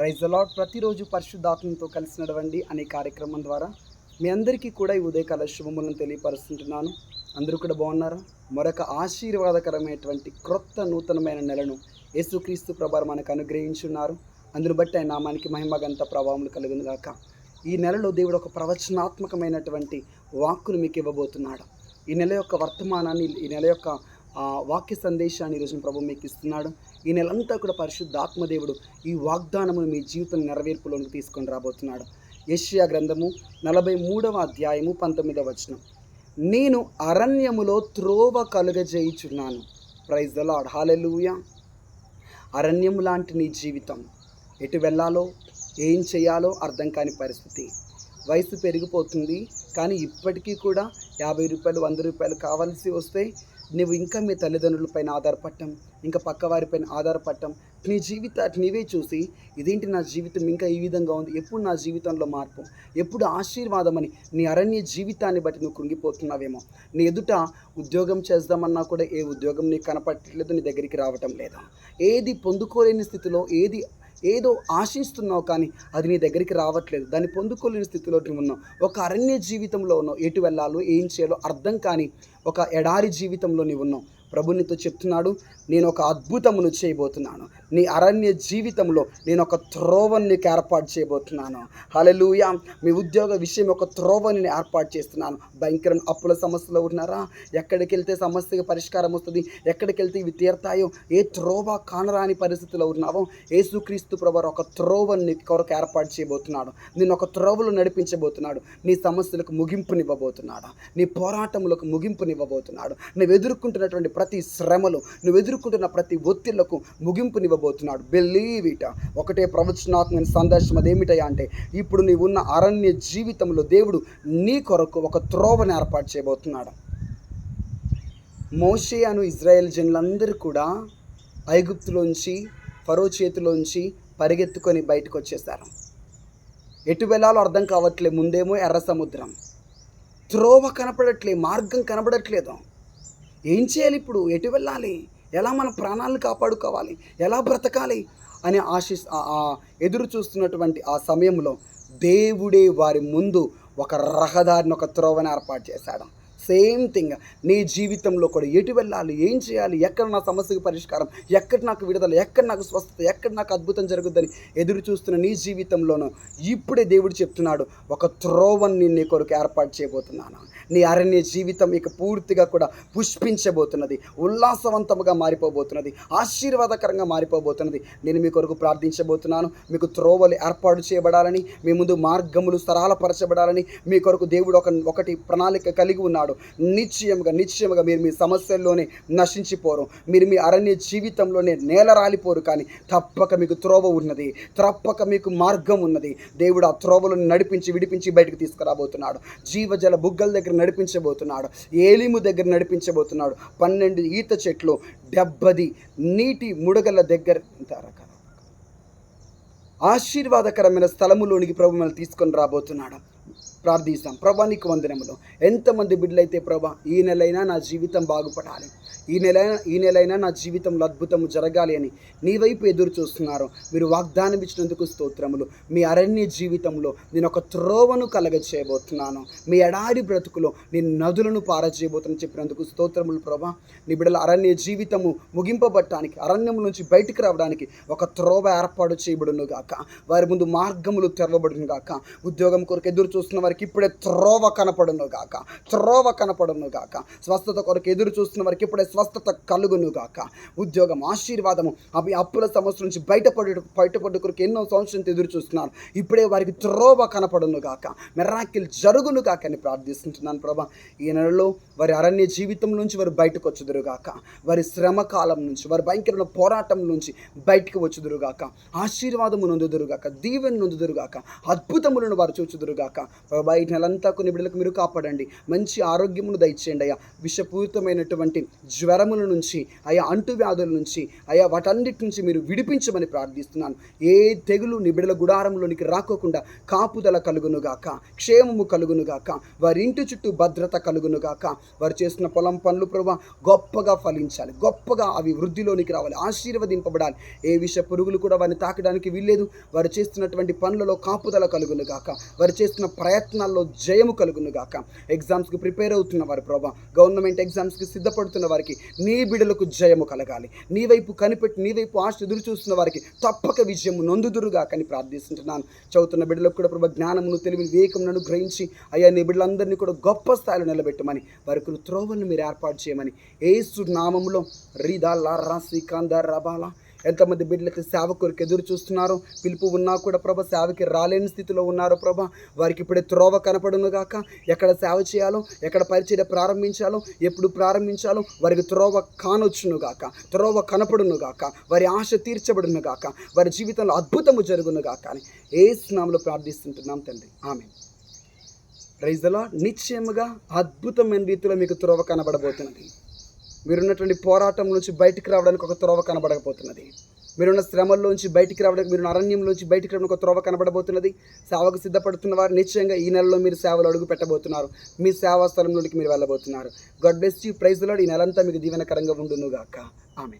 Rise allot ప్రతిరోజు పరిశుద్ధాత్మతో కలిసి నడవండి అనే కార్యక్రమం ద్వారా మీ అందరికీ కూడా ఈ ఉదయకాల శుభములను తెలియపరుస్తుంటున్నాను. అందరూ కూడా బాగున్నారా? మరొక ఆశీర్వాదకరమైనటువంటి క్రొత్త నూతనమైన నెలను యేసుక్రీస్తు ప్రభావం మనకు అనుగ్రహించున్నారు. అందును బట్టి ఆయన నామానికి మహిమగంత ప్రభావములు కలిగిన గాక ఈ నెలలో దేవుడు ఒక ప్రవచనాత్మకమైనటువంటి వాక్కును మీకు ఇవ్వబోతున్నాడు. ఈ నెల యొక్క వర్తమానాన్ని ఈ నెల యొక్క వాక్య సందేశాన్ని ఈరోజు ప్రభు మీకు ఇస్తున్నాడు. ఈ నెలంతా కూడా పరిశుద్ధాత్మ ఆత్మదేవుడు ఈ వాగ్దానమును మీ జీవితం నెరవేర్పులోనికి తీసుకొని రాబోతున్నాడు. యష్యా గ్రంథము నలభై మూడవ అధ్యాయము పంతొమ్మిదవ వచనం. నేను అరణ్యములో త్రోవ కలుగజేయుచున్నాను. ప్రైజ్ ద లాడ్ హాలెలూయా అరణ్యము లాంటి నీ జీవితం ఎటు వెళ్ళాలో ఏం చేయాలో అర్థం కాని పరిస్థితి. వయసు పెరిగిపోతుంది కానీ ఇప్పటికీ కూడా యాభై రూపాయలు వంద రూపాయలు కావాల్సి వస్తే నువ్వు ఇంకా మీ తల్లిదండ్రులపైన ఆధారపడటం ఇంకా పక్కవారిపైన ఆధారపడటం నీ జీవితాన్ని నీవే చూసి ఇదేంటి నా జీవితం ఇంకా ఈ విధంగా ఉంది ఎప్పుడు నా జీవితంలో మార్పు ఎప్పుడు ఆశీర్వాదం అని నీ అరణ్య జీవితాన్ని బట్టి నువ్వు కృంగిపోతున్నావేమో. నీ ఎదుట ఉద్యోగం చేద్దామన్నా కూడా ఏ ఉద్యోగం నీకు కనపట్టలేదు నీ దగ్గరికి రావటం లేదా. ఏది పొందుకోలేని స్థితిలో ఏది ఏదో ఆశిస్తున్నావు కానీ అది నీ దగ్గరికి రావట్లేదు. దాన్ని పొందుకోలేని స్థితిలో ఉన్నావు. ఒక అరణ్య జీవితంలో ఉన్నావు. ఎటు వెళ్ళాలో ఏం చేయాలో అర్థం కానీ ఒక ఎడారి జీవితంలో నీవు ఉన్నావు. ప్రభు నీతో చెప్తున్నాడు నేను ఒక అద్భుతమును చేయబోతున్నాను. నీ అరణ్య జీవితంలో నేను ఒక త్రోవని నీకు ఏర్పాటు చేయబోతున్నాను. హలలుయ మీ ఉద్యోగ విషయం ఒక త్రోవని నేను ఏర్పాటు చేస్తున్నాను. భయంకర అప్పుల సమస్యలో ఉన్నారా? ఎక్కడికి వెళ్తే సమస్యకి పరిష్కారం వస్తుంది? ఎక్కడికి వెళ్తే ఇవి తీరతాయో? ఏ త్రోవ కానరాని పరిస్థితిలో ఉన్నావో? యేసుక్రీస్తు ప్రభు ఒక త్రోవన్ని నీ కొరకు ఏర్పాటు చేయబోతున్నాడు. నేను ఒక త్రోవలో నడిపించబోతున్నాడు. నీ సమస్యలకు ముగింపునివ్వబోతున్నాడు. నీ పోరాటములకు ముగింపునివ్వబోతున్నాడు. నువ్వు ఎదుర్కొంటున్నటువంటి ప్రతి ప్రతి శ్రమలు నువ్వు ఎదుర్కొంటున్న ప్రతి ఒత్తిళ్ళకు ముగింపునివ్వబోతున్నాడు. బిలీవ్ ఇట ఒకటే ప్రవచనాత్మక సందేశం అదేమిటయా అంటే ఇప్పుడు నీవు ఉన్న అరణ్య జీవితంలో దేవుడు నీ కొరకు ఒక త్రోవను ఏర్పాటు చేయబోతున్నాడు. మోషే అను ఇజ్రాయెల్ జనులందరూ కూడా ఐగుప్తులోంచి ఫరో చేతిలోంచి పరిగెత్తుకొని బయటకు వచ్చేసారు ఎటు వెళ్ళాలో అర్థం కావట్లే ముందేమో ఎర్ర సముద్రం. త్రోవ కనపడట్లే మార్గం కనపడట్లేదు ఏం చేయాలి ఇప్పుడు? ఎటు వెళ్ళాలి? ఎలా మన ప్రాణాలను కాపాడుకోవాలి? ఎలా బ్రతకాలి? అని ఆశి ఆ- ఎదురు చూస్తున్నటువంటి ఆ సమయంలో దేవుడే వారి ముందు ఒక రహదారిని ఒక త్రోవని ఏర్పాటు చేశాడు. Same thing. నీ జీవితంలో కూడా ఎటు వెళ్ళాలి ఏం చేయాలి ఎక్కడ నా సమస్యకు పరిష్కారం ఎక్కడ నాకు విడుదల ఎక్కడ నాకు స్వస్థత ఎక్కడ నాకు అద్భుతం జరుగుద్దని ఎదురు చూస్తున్న నీ జీవితంలోనూ ఇప్పుడే దేవుడు చెప్తున్నాడు ఒక త్రోవని నీ కొరకు ఏర్పాటు చేయబోతున్నాను. నీ అరణ్య జీవితం ఇక పూర్తిగా కూడా పుష్పించబోతున్నది ఉల్లాసవంతముగా మారిపోబోతున్నది ఆశీర్వాదకరంగా మారిపోబోతున్నది. నేను మీ కొరకు ప్రార్థించబోతున్నాను మీకు త్రోవలు ఏర్పాటు చేయబడాలని మీ ముందు మార్గములు సరళపరచబడాలని మీ కొరకు దేవుడు ఒక ఒకటి ప్రణాళిక కలిగి ఉన్నాడు. నిశ్చయముగా నిశ్చయముగా మీరు మీ సమస్యల్లోనే నశించిపోరు. మీరు మీ అరణ్య జీవితంలోనే నేల రాలిపోరు కానీ తప్పక మీకు త్రోవ ఉన్నది. తప్పక మీకు మార్గం ఉన్నది. దేవుడు ఆ త్రోవలను నడిపించి విడిపించి బయటకు తీసుకురాబోతున్నాడు. జీవజల బుగ్గల దగ్గర నడిపించబోతున్నాడు. ఏలిము దగ్గర నడిపించబోతున్నాడు. పన్నెండు ఈత చెట్లు డెబ్బది నీటి ముడగల దగ్గర ఆశీర్వాదకరమైన స్థలములోనికి ప్రభు మనం తీసుకొని రాబోతున్నాడు. ప్రార్థిస్తాం. ప్రభా నీకు వందనములు. ఎంతమంది బిడ్డలైతే ప్రభా ఈ నెలైనా నా జీవితం బాగుపడాలి. ఈ నెలైనా ఈ నెలైనా నా జీవితంలో అద్భుతము జరగాలి అని నీ వైపు ఎదురు చూస్తున్నారు. మీరు వాగ్దానం ఇచ్చినందుకు స్తోత్రములు. మీ అరణ్య జీవితంలో నేను ఒక త్రోవను కలగచేయబోతున్నాను మీ ఎడారి బ్రతుకులో నేను నదులను పారజేయబోతున్నా చెప్పినందుకు స్తోత్రములు ప్రభా. నీ బిడ్డల అరణ్య జీవితము ముగింపబట్టడానికి అరణ్యం నుంచి బయటికి రావడానికి ఒక త్రోవ ఏర్పాటు చేయబడును గాక వారి ముందు మార్గములు తెరవబడును గాక ఉద్యోగం కొరకు ఎదురు చూస్తున్న వారికి ఇప్పుడే త్రోవ కనపడును గాక. త్రోవ కనపడును గాక. స్వస్థత కొరకు ఎదురు చూస్తున్న వారికి ఇప్పుడే స్వస్థత కలుగును గాక. ఉద్యోగం ఆశీర్వాదము అవి అప్పుల సమస్య నుంచి బయటపడి బయటపడు కొరకు ఎన్నో సంవత్సరం ఎదురు చూస్తున్నారు. ఇప్పుడే వారికి త్రోవ కనపడును గాక. మెరాకిల్ జరుగును గాక అని ప్రార్థిస్తుంటున్నాను ప్రభా. ఈ నెలలో వారి అరణ్య జీవితం నుంచి వారు బయటకు వచ్చుదురు గాక. వారి శ్రమ కాలం నుంచి వారి భయంకరమైన పోరాటం నుంచి బయటకు వచ్చుదురు గాక. ఆశీర్వాదము నొందుదురుగాక దీవెన నొందుదురు అద్భుతములను వారు చూచుదురుగాక ప్రభా ఈ నెలంతా కొన్ని బిడ్డలకు మీరు కాపాడండి. మంచి ఆరోగ్యమును దయచేయండి అయ్యా. విషపూరితమైనటువంటి జ్వరముల నుంచి అయా అంటువ్యాధుల నుంచి అయా వాటన్నిటి నుంచి మీరు విడిపించమని ప్రార్థిస్తున్నాను. ఏ తెగులు నీ బిడ్డల గుడారంలోనికి రాకోకుండా కాపుదల కలుగునుగాక క్షేమము కలుగునుగాక వారి ఇంటి చుట్టూ భద్రత కలుగునుగాక వారు చేస్తున్న పొలం పనులు ప్రభా గొప్పగా ఫలించాలి. గొప్పగా అవి వృద్ధిలోనికి రావాలి. ఆశీర్వదింపబడాలి. ఏ విష పురుగులు కూడా వారిని తాకడానికి వీల్లేదు. వారు చేస్తున్నటువంటి పనులలో కాపుదల కలుగునుగాక వారు చేస్తున్న ప్రయత్నం ప్రయత్నాల్లో జయము కలుగును గాక ఎగ్జామ్స్కి ప్రిపేర్ అవుతున్న వారు ప్రభా గవర్నమెంట్ ఎగ్జామ్స్కి సిద్ధపడుతున్న వారికి నీ బిడలకు జయము కలగాలి. నీ వైపు కనిపెట్టి నీ వైపు ఆశ ఎదురు చూస్తున్న వారికి తప్పక విజయము నొందుదురుగా కానీ ప్రార్థిస్తుంటున్నాను. చదువుతున్న బిడ్డలకు కూడా ప్రభా జ్ఞానమును తెలివి వివేకమును గ్రహించి అయ్యా నీ బిడ్డలందరినీ కూడా గొప్ప స్థాయిలో నిలబెట్టమని వారికి త్రోవలను మీరు ఏర్పాటు చేయమని ఏసు నామములో రీదా లారా శ్రీకాంత రబాలా ఎంతమంది బిడ్డలైతే సేవ కొరకు ఎదురు చూస్తున్నారో? పిలుపు ఉన్నా కూడా ప్రభ సేవకి రాలేని స్థితిలో ఉన్నారో ప్రభ. వారికి ఇప్పుడే త్రోవ కనపడును గాక. ఎక్కడ సేవ చేయాలో ఎక్కడ పరిచయ ప్రారంభించాలో ఎప్పుడు ప్రారంభించాలో వారికి త్రోవ కానొచ్చును గాక. త్రోవ కనపడును గాక. వారి ఆశ తీర్చబడును గాక. వారి జీవితంలో అద్భుతము జరుగును గాక అని ఏ స్నామంలో ప్రార్థిస్తుంటున్నాం తండ్రి. ఆమె రైజలో నిశ్చయముగా అద్భుతమైన రీతిలో మీకు త్రోవ కనబడబోతున్నది. మీరున్నటువంటి పోరాటం నుంచి బయటికి రావడానికి ఒక త్రోవ కనబడకపోతున్నది. మీరున్న శ్రమల్లోంచి బయటికి రావడానికి మీరు అరణ్యంలోంచి బయటికి రావడానికి ఒక త్రోవ కనబడబోతున్నది. సేవకు సిద్ధపడుతున్న వారు నిశ్చయంగా ఈ నెలలో మీరు సేవలు అడుగు పెట్టబోతున్నారు. మీ సేవా స్థలంలోకి మీరు వెళ్ళబోతున్నారు. God bless you. ప్రైజ్ ఈ నెలంతా మీకు దీవెనకరంగా ఉండునుగాక. ఆమె